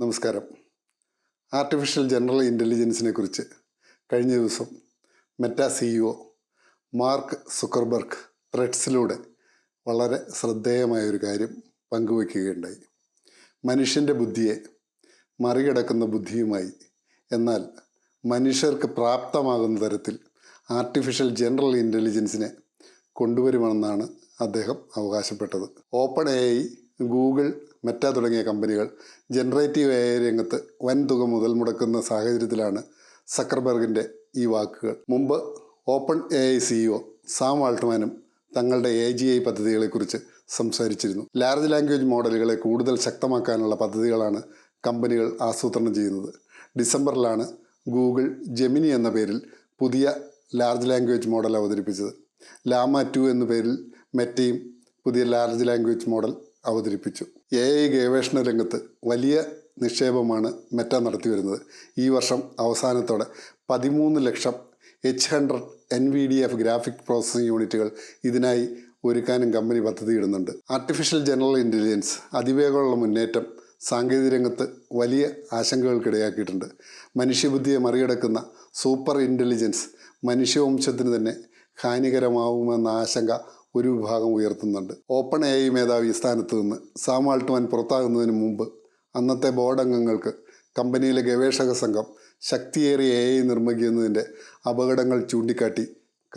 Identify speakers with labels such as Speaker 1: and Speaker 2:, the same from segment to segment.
Speaker 1: നമസ്കാരം. Artificial general ഇന്റലിജൻസിനെ കുറിച്ച് കഴിഞ്ഞ ദിവസം മെറ്റ സിഇഒ മാർക്ക് സുക്കർബർഗ് ത്രെഡ്സിലൂടെ വളരെ ശ്രദ്ധേയമായ ഒരു കാര്യം പങ്കുവയ്ക്കുകയുണ്ടായി. മനുഷ്യന്റെ ബുദ്ധിയെ മറികടക്കുന്ന ബുദ്ധിയുമായി. എന്നാൽ മനുഷ്യർക്ക് പ്രാപ്തമാകുന്ന തരത്തിൽ ആർട്ടിഫിഷ്യൽ ജനറൽ ഇന്റലിജൻസിനെ കൊണ്ടുവരുമെന്നാണ് അദ്ദേഹം അവകാശപ്പെട്ടത്. ഓപ്പൺ എ ഗൂഗിൾ മെറ്റ തുടങ്ങിയ കമ്പനികൾ ജനറേറ്റീവ് എ രംഗത്ത് വൻതുക മുതൽ മുടക്കുന്ന സാഹചര്യത്തിലാണ് സക്കർബർഗിന്റെ ഈ വാക്കുകൾ. മുമ്പ് Open A I CEO Sam വാൾട്ട്മാനും തങ്ങളുടെ എ ജി ഐ പദ്ധതികളെക്കുറിച്ച് സംസാരിച്ചിരുന്നു. ലാർജ് ലാംഗ്വേജ് മോഡലുകളെ കൂടുതൽ ശക്തമാക്കാനുള്ള പദ്ധതികളാണ് കമ്പനികൾ ആസൂത്രണം ചെയ്യുന്നത്. ഡിസംബറിലാണ് ഗൂഗിൾ ജെമിനി എന്ന പേരിൽ പുതിയ ലാർജ് ലാംഗ്വേജ് മോഡൽ അവതരിപ്പിച്ചത്. ലാമ ടു എന്ന പേരിൽ മെറ്റയും പുതിയ ലാർജ് ലാംഗ്വേജ് മോഡൽ അവതരിപ്പിച്ചു. എ ഐ ഗവേഷണ രംഗത്ത് വലിയ നിക്ഷേപമാണ് മെറ്റ നടത്തി വരുന്നത്. ഈ വർഷം അവസാനത്തോടെ പതിമൂന്ന് lakh H hundred N V D F graphic processing യൂണിറ്റുകൾ ഇതിനായി ഒരുക്കാനും കമ്പനി പദ്ധതിയിടുന്നുണ്ട് ആർട്ടിഫിഷ്യൽ ജനറൽ ഇന്റലിജൻസ് അതിവേഗമുള്ള മുന്നേറ്റം സാങ്കേതിക രംഗത്ത് വലിയ ആശങ്കകൾക്കിടയാക്കിയിട്ടുണ്ട്. മനുഷ്യബുദ്ധിയെ മറികടക്കുന്ന സൂപ്പർ ഇന്റലിജൻസ് മനുഷ്യവംശത്തിന് തന്നെ ഹാനികരമാവുമെന്ന ആശങ്ക ഒരു വിഭാഗം ഉയർത്തുന്നുണ്ട്. ഓപ്പൺ എ ഐ മേധാവി സ്ഥാനത്ത് നിന്ന് സാം ആൾട്ട്മാൻ പുറത്താകുന്നതിന് മുമ്പ് അന്നത്തെ ബോർഡ് അംഗങ്ങൾക്ക് കമ്പനിയിലെ ഗവേഷക സംഘം ശക്തിയേറിയ എ ഐ നിർമ്മിക്കുന്നതിന്റെ അപകടങ്ങൾ ചൂണ്ടിക്കാട്ടി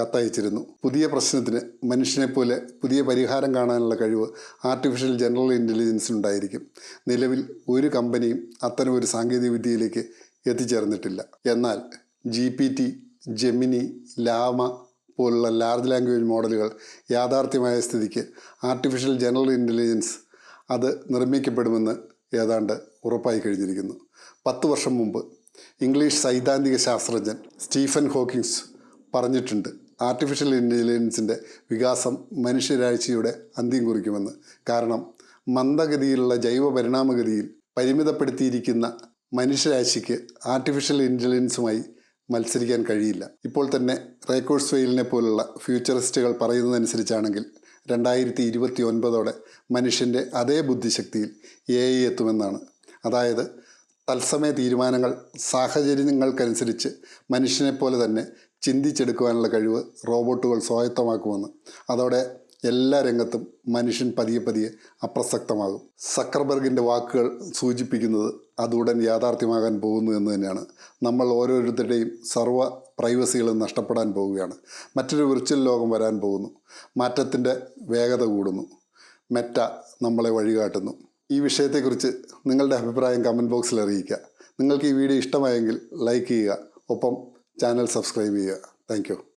Speaker 1: കത്തയച്ചിരുന്നു. പുതിയ പ്രശ്നത്തിന് മനുഷ്യനെപ്പോലെ പുതിയ പരിഹാരം കാണാനുള്ള കഴിവ് ആർട്ടിഫിഷ്യൽ ജനറൽ ഇന്റലിജൻസ് ഉണ്ടായിരിക്കും. നിലവിൽ ഒരു കമ്പനിയും അത്തരം ഒരു സാങ്കേതികവിദ്യയിലേക്ക് എത്തിച്ചേർന്നിട്ടില്ല. എന്നാൽ G P T Gemini Llama പോലുള്ള ലാർജ് ലാംഗ്വേജ് മോഡലുകൾ യാഥാർത്ഥ്യമായ സ്ഥിതിക്ക് ആർട്ടിഫിഷ്യൽ ജനറൽ ഇന്റലിജൻസ് അത് നിർമ്മിക്കപ്പെടുമെന്ന് ഏതാണ്ട് ഉറപ്പായി കഴിഞ്ഞിരിക്കുന്നു. പത്ത് വർഷം മുമ്പ് ഇംഗ്ലീഷ് സൈദ്ധാന്തിക ശാസ്ത്രജ്ഞൻ സ്റ്റീഫൻ ഹോക്കിങ്സ് പറഞ്ഞിട്ടുണ്ട് ആർട്ടിഫിഷ്യൽ ഇന്റലിജൻസിന്റെ വികാസം മനുഷ്യരാഴ്ചയുടെ അന്ത്യം കുറിക്കുമെന്ന്. കാരണം മന്ദഗതിയിലുള്ള ജൈവ പരിണാമഗതിയിൽ പരിമിതപ്പെടുത്തിയിരിക്കുന്ന മനുഷ്യരാശിക്ക് ആർട്ടിഫിഷ്യൽ ഇന്റലിജൻസുമായി മത്സരിക്കാൻ കഴിയില്ല. ഇപ്പോൾ തന്നെ റേക്കോഴ്സ് വെയിലിനെ പോലുള്ള ഫ്യൂച്ചറിസ്റ്റുകൾ പറയുന്നതനുസരിച്ചാണെങ്കിൽ രണ്ടായിരത്തി ഇരുപത്തി ഒൻപതോടെ മനുഷ്യന്റെ അതേ ബുദ്ധിശക്തിയിൽ എ ഐ എത്തുമെന്നാണ്. അതായത് തത്സമയ തീരുമാനങ്ങൾ സാഹചര്യങ്ങൾക്കനുസരിച്ച് മനുഷ്യനെ പോലെ തന്നെ ചിന്തിച്ചെടുക്കുവാനുള്ള കഴിവ് റോബോട്ടുകൾ സ്വായത്തമാക്കുമെന്ന്. അതോടെ എല്ലാ രംഗത്തും മനുഷ്യൻ പതിയെ പതിയെ അപ്രസക്തമാകും. സക്കർബർഗിന്റെ വാക്കുകൾ സൂചിപ്പിക്കുന്നത് അതുടൻ യാഥാർത്ഥ്യമാകാൻ പോകുന്നു എന്ന് തന്നെയാണ്. നമ്മൾ ഓരോരുത്തരുടെയും സർവ പ്രൈവസികളും നഷ്ടപ്പെടാൻ പോവുകയാണ്. മറ്റൊരു വിർച്വൽ ലോകം വരാൻ പോകുന്നു. മാറ്റത്തിന്റെ വേഗത കൂടുന്നു. മെറ്റ നമ്മളെ വഴികാട്ടുന്നു. ഈ വിഷയത്തെക്കുറിച്ച് നിങ്ങളുടെ അഭിപ്രായം കമന്റ് ബോക്സിൽ അറിയിക്കുക. നിങ്ങൾക്ക് ഈ വീഡിയോ ഇഷ്ടമായെങ്കിൽ ലൈക്ക് ചെയ്യുക. ഒപ്പം ചാനൽ സബ്സ്ക്രൈബ് ചെയ്യുക. താങ്ക്